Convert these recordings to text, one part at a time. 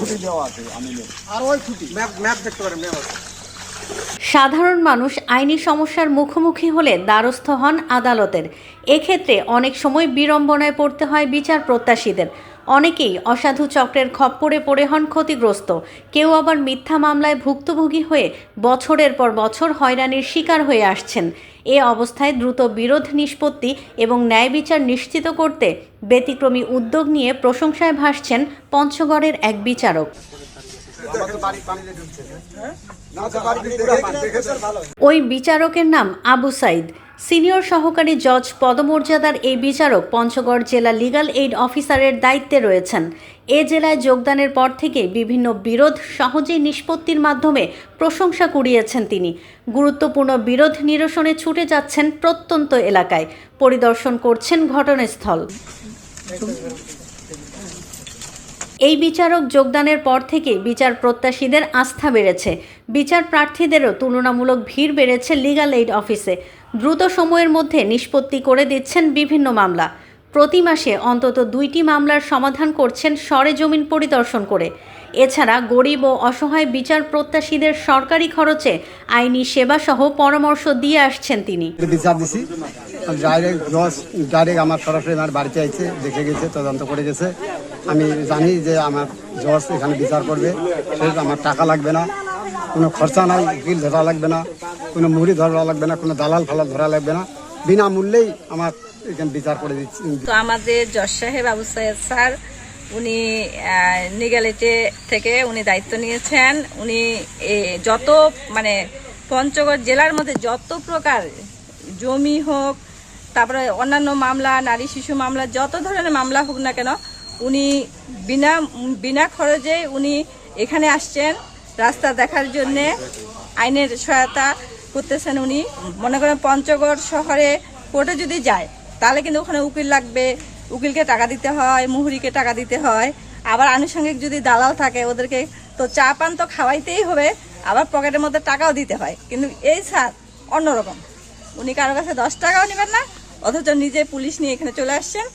খুঁটি দেওয়া আছে আমি আর ওই খুঁটি ম্যাপ ম্যাপ দেখতে পারেন ম্যাপ আছে। সাধারণ মানুষ আইনি সমস্যার মুখোমুখি হলে দ্বারস্থ হন আদালতের। এক্ষেত্রে অনেক সময় বিড়ম্বনায় পড়তে হয় বিচার প্রত্যাশীদের। অনেকেই অসাধু চক্রের খপ্পরে পড়ে হন ক্ষতিগ্রস্ত। কেউ আবার মিথ্যা মামলায় ভুক্তভোগী হয়ে বছরের পর বছর হয়রানির শিকার হয়ে আসছেন। এ অবস্থায় দ্রুত বিরোধ নিষ্পত্তি এবং ন্যায় বিচার নিশ্চিত করতে ব্যতিক্রমী উদ্যোগ নিয়ে প্রশংসায় ভাসছেন পঞ্চগড়ের এক বিচারক। ওই বিচারকের নাম আবু সাইদ। সিনিয়র সহকারী জজ পদমর্যাদার এই বিচারক পঞ্চগড় জেলা লিগ্যাল এইড অফিসারের দায়িত্বে রয়েছেন। এ জেলায় যোগদানের পর থেকে বিভিন্ন বিরোধ সহজেই নিষ্পত্তির মাধ্যমে প্রশংসা কুড়িয়েছেন তিনি। গুরুত্বপূর্ণ বিরোধ নিরসনে ছুটে যাচ্ছেন প্রত্যন্ত এলাকায়। পরিদর্শন করছেন ঘটনাস্থল। এই বিচারক যোগদানের পর থেকে বিচার প্রত্যাশীদের আস্থা বেড়েছে। বিচার প্রার্থীদেরও তুলনামূলক ভিড় বেড়েছে লিগাল এইড অফিসে। দ্রুত সময়ের মধ্যে নিষ্পত্তি করে দিচ্ছেন বিভিন্ন মামলা। প্রতি মাসে অন্তত দুইটি মামলার সমাধান করছেন সরেজমিন পরিদর্শন করে। এছাড়া গরিব ও অসহায় বিচার প্রত্যাশীদের সরকারি খরচে আইনি সেবাসহ পরামর্শ দিয়ে আসছেন তিনি। বিচার দিছি। ডাইরেক্ট জজ ডাইরেক্ট আমার সরাসরি আমার বাড়িতে দেখে গেছে, তদন্ত করে গেছে। আমি জানি যে আমার জজ এখানে বিচার করবে। সেহেতু আমার টাকা লাগবে না। কোনো খরচা নাই, উকিল ধরা লাগবে না। কোনো মুড়ি ধরা লাগবে না, কোনো দালাল ফালাল ধরা লাগবে না। বিনামূল্যেই আমার এখানে বিচার করে দিচ্ছি। তো আমাদের জজ সাহেব আবু সাহেব স্যার, উনি নিগালিতে থেকে উনি দায়িত্ব নিয়েছেন। উনি যত মানে পঞ্চগড় জেলার মধ্যে যত প্রকার জমি হোক, তারপরে অন্যান্য মামলা, নারী শিশু মামলা, যত ধরনের মামলা হোক না কেন, উনি বিনা বিনা খরচে উনি এখানে আসছেন রাস্তা দেখার জন্যে, আইনের সহায়তা। করতেছেন উনি। মনে করেন পঞ্চগড় শহরে কোর্টে যদি যায়, তাহলে কিন্তু ওখানে উকিল লাগবে। উকিলকে টাকা দিতে হয়, মুহুরিকে টাকা দিতে হয়। আবার আনুষঙ্গিক যদি দালাল থাকে, ওদেরকে তো চা পান তো খাওয়াইতেই হবে, আবার পকেটের মধ্যে টাকাও দিতে হয়। কিন্তু এই স্যার অন্যরকম। উনি কারও কাছে দশ টাকাও নেবেন না, অথচ নিজে পুলিশ নিয়ে এখানে চলে আসছেন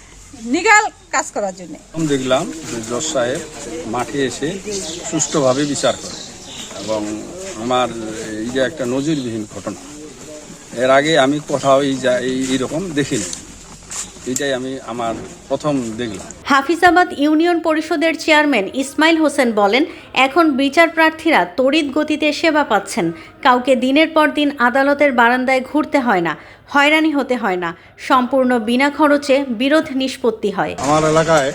নিগাল কাজ করার জন্য। দেখলাম জজ সাহেব মাঠে এসে সুষ্ঠুভাবে বিচার করে এবং আমার এই যে একটা নজিরবিহীন ঘটনা। এর আগে আমি কোথাও এই যা এই এইরকম দেখিনি। এটাই আমি আমার প্রথম দেখলাম। হাফিজাবাদ ইউনিয়ন পরিষদের চেয়ারম্যান ইসমাইল হোসেন বলেন এখন বিচার প্রার্থীরা তড়িৎ গতিতে সেবা পাচ্ছেন। কাউকে দিনের পর দিন আদালতের বারান্দায় ঘুরতে হয় না হয়রানি হতে হয় না। সম্পূর্ণ বিনা খরচে বিরোধ নিষ্পত্তি হয়। আমার এলাকায়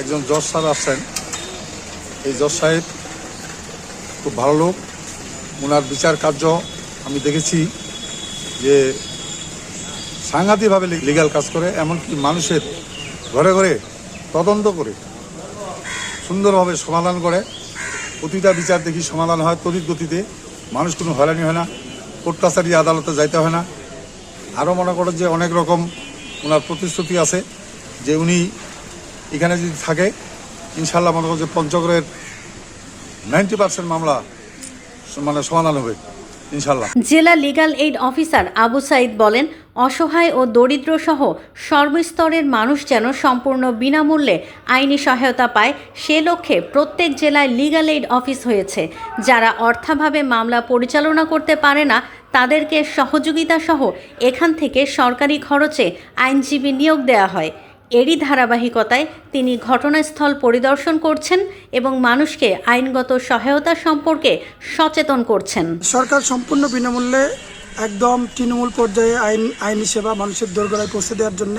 একজন জজ স্যার আসছেন। এই জজ সাহেব খুব ভালো লোক। ওনার বিচার কার্য আমি দেখেছি যে সাংঘাতিকভাবে লিগ্যাল কাজ করে, এমনকি মানুষের ঘরে ঘরে তদন্ত করে সুন্দরভাবে সমাধান করে। প্রতিটা বিচার দেখি সমাধান হয় তড়িৎ গতিতে। মানুষ কোনো হয়রানি হয় না, কোর্ট কাছারি আদালতে যাইতে হয় না। আরও মনে করেন যে অনেক রকম ওনার প্রতিশ্রুতি আছে যে উনি এখানে যদি থাকে ইনশাল্লাহ মনে করেন যে পঞ্চগড়ের নাইনটি পার্সেন্ট মামলা মানে সমাধান হবে জেলা legal aid officer Abu Saeed বলেন, অসহায় ও দরিদ্র সহ সর্বস্তরের মানুষ যেন সম্পূর্ণ বিনামূল্যে আইনি সহায়তা পায়, সে লক্ষ্যে প্রত্যেক জেলায় লিগ্যাল এইড অফিস হয়েছে। যারা অর্থাভাবে মামলা পরিচালনা করতে পারে না, তাদেরকে সহযোগিতা সহ এখান থেকে সরকারি খরচে আইনজীবী নিয়োগ দেওয়া হয়। এরই ধারাবাহিকতায় তিনি ঘটনাস্থল পরিদর্শন করছেন এবং মানুষকে আইনগত সহায়তা সম্পর্কে সচেতন করছেন। সরকার সম্পূর্ণ বিনামূল্যে একদম তৃণমূল পর্যায়ে আইন, আইনি সেবা মানুষের দোরগোড়ায় পৌঁছে দেওয়ার জন্য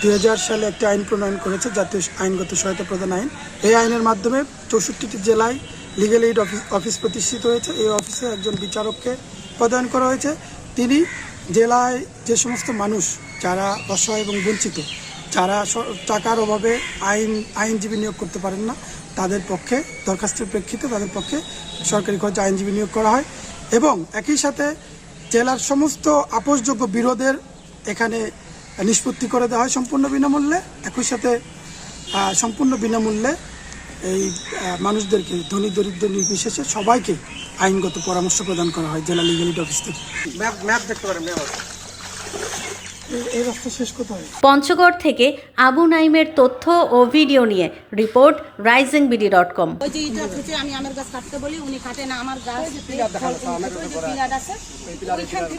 দুই সালে একটি আইন প্রণয়ন করেছে জাতীয় আইনগত সহায়তা প্রদান আইন। এই আইনের মাধ্যমে চৌষট্টিটি জেলায় লিগেল এইড অফিস অফিস প্রতিষ্ঠিত হয়েছে। এই অফিসে একজন বিচারককে প্রদান করা হয়েছে। তিনি জেলায় যে সমস্ত মানুষ যারা অসহায় এবং বঞ্চিত যারা টাকার অভাবে আইন, আইনজীবী নিয়োগ করতে পারেন না, তাদের পক্ষে, দরখাস্তের প্রেক্ষিতে তাদের পক্ষে সরকারি খরচে আইনজীবী নিয়োগ করা হয় এবং একই সাথে জেলার সমস্ত আপোষযোগ্য বিরোধের এখানে নিষ্পত্তি করে দেওয়া হয় সম্পূর্ণ বিনামূল্যে। একই সাথে সম্পূর্ণ বিনামূল্যে এই মানুষদেরকে, ধনী দরিদ্র নির্বিশেষে সবাইকে আইনগত পরামর্শ প্রদান করা হয় জেলা লিগালিটি অফিস থেকে। ম্যাপ ম্যাপ দেখতে পারেন, ম্যাপ এই- এই রাস্তা শেষ কোথায়? পঞ্চগড় থেকে আবু নাইমের তথ্য ও ভিডিও নিয়ে report rising BD dot com. ওই যে ইটা আমি আমার গাছ কাটতে বলি উনি কাটে না আমার গাছ পিলার আছে।